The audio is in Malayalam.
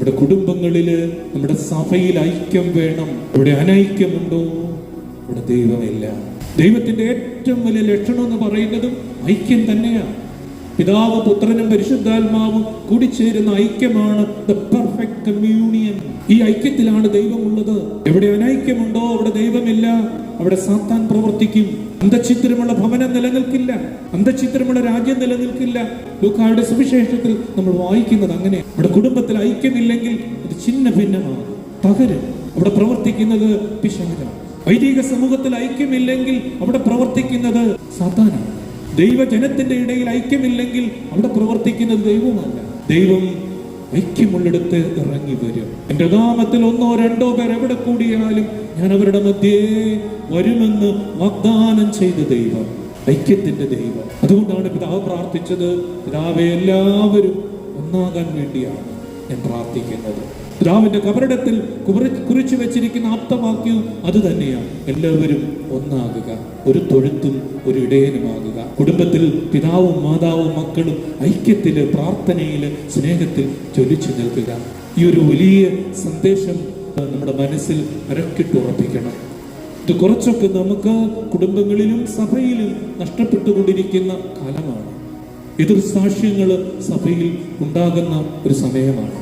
നമ്മുടെ കുടുംബങ്ങളിൽ നമ്മുടെ സഭയിൽ ഐക്യം വേണം. ഇവിടെ അനൈക്യമുണ്ടോ? ഇവിടെ ദൈവമില്ല. ദൈവത്തിന്റെ ഏറ്റവും വലിയ ലക്ഷണം എന്ന് പറയുന്നതും ഐക്യം തന്നെയാണ്. പിതാവ് പുത്രനും പരിശുദ്ധാത്മാവും കൂടി ചേരുന്ന ഐക്യമാണ് ദ പെർഫെക്റ്റ് കമ്മ്യൂണിയൻ ഈ ഐക്യത്തിലാണ് ദൈവമുള്ളത്. എവിടെ അനൈക്യമുണ്ടോ അവിടെ ദൈവമില്ല. അവിടെ സാത്താൻ പ്രവർത്തിക്കും. അന്തചിത്രമുള്ള ഭവനം നിലനിൽക്കില്ല. അന്തചിത്രമുള്ള രാജ്യം നിലനിൽക്കില്ല. ലൂക്കായുടെ സുവിശേഷത്തിൽ നമ്മൾ വായിക്കുന്നത് അങ്ങനെ. അവിടെ കുടുംബത്തിൽ ഐക്യമില്ലെങ്കിൽ അത് ചിന്ന ഭിന്നമാണ് തകരും. അവിടെ പ്രവർത്തിക്കുന്നത് പിശാചാണ്. വൈദിക സമൂഹത്തിൽ ഐക്യമില്ലെങ്കിൽ അവിടെ പ്രവർത്തിക്കുന്നത് സാത്താനാണ്. ദൈവജനത്തിന്റെ ഇടയിൽ ഐക്യമില്ലെങ്കിൽ അവിടെ പ്രവർത്തിക്കുന്നത് ദൈവമല്ല. ദൈവം ഐക്യമുള്ളിടത്ത് ഇറങ്ങി വരും. എന്റെ നാമത്തിൽ ഒന്നോ രണ്ടോ പേർ എവിടെ കൂടിയാലും ഞാൻ അവരുടെ മധ്യേ വരുമെന്ന് വാഗ്ദാനം ചെയ്ത ദൈവം ഐക്യത്തിന്റെ ദൈവം. അതുകൊണ്ടാണ് പിതാവ് പ്രാർത്ഥിച്ചത് പിതാവെ എല്ലാവരും ഒന്നാകാൻ വേണ്ടിയാണ്. ഞാൻ പ്രാർത്ഥിക്കുന്നത്. രാവിന്റെ കബറിടത്തിൽ കുറി- കുറിച്ചു വെച്ചിരിക്കുന്ന ആപ്തവാക്യവും അത് തന്നെയാണ്. എല്ലാവരും ഒന്നാകുക ഒരു തൊഴുത്തും ഒരു ഇടയനുമാകുക. കുടുംബത്തിൽ പിതാവും മാതാവും മക്കളും ഐക്യത്തിൽ പ്രാർത്ഥനയിൽ സ്നേഹത്തിൽ ജ്വലിച്ചു നിൽക്കുക. ഈ ഒരു വലിയ സന്ദേശം നമ്മുടെ മനസ്സിൽ അരക്കിട്ടുറപ്പിക്കണം ഇത് കുറച്ചൊക്കെ നമുക്ക് കുടുംബങ്ങളിലും സഭയിലും നഷ്ടപ്പെട്ടുകൊണ്ടിരിക്കുന്ന കാലമാണ്. എതിർ സാക്ഷ്യങ്ങൾ സഭയിൽ ഉണ്ടാകുന്ന ഒരു സമയമാണ്.